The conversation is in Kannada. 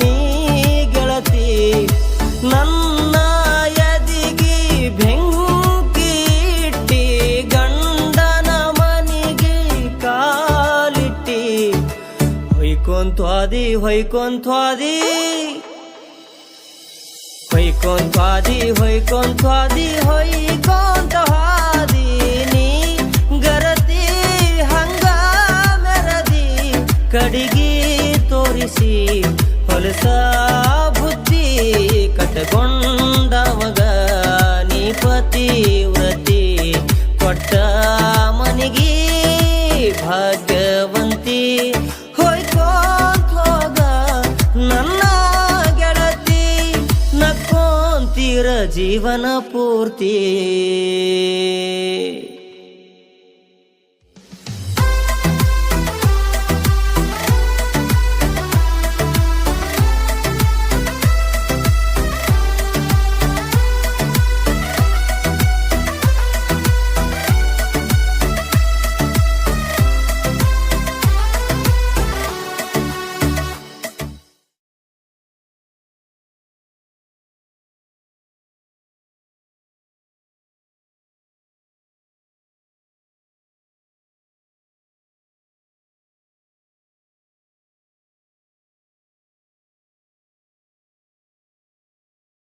ನೀ ಗೆಳತಿ, ನನ್ನ ಎದಿಗಿ ಬೆಂಕಿ ಇಟ್ಟಿ, ಗಂಡನ ಮನಿಗೆ ಕಾಲಿಟ್ಟಿ. ಹೊಯ್ಕೊಂತ್ವಾದಿ ಹೊಯ್ಕೊಂತ್ವಾದಿ ಹೊಯ್ಕೊಂತ್ವಾದಿ ಹೊಯ್ಕೊಂತ್ವಾದಿ ನೀ ಗರತಿ ಹಂಗ ಮೆರದಿ, ಕಡಿಗೆ ತೋರಿಸಿ. ಹೊಲಸ ಬುದ್ಧಿ ಕಟ್ಟಕೊಂಡವಗ ನೀ ಪತಿವ್ರತಿ ಕೊಟ್ಟ ಮನೆಗೆ ಭಾಗ್ಯವಂತಿ. ಹೋಯ್ಕೋಂತ ಹೋಗ ನನ್ನ ಗೆಳತಿ, ನಕ್ಕೊಂತೀರ ಜೀವನ ಪೂರ್ತಿ.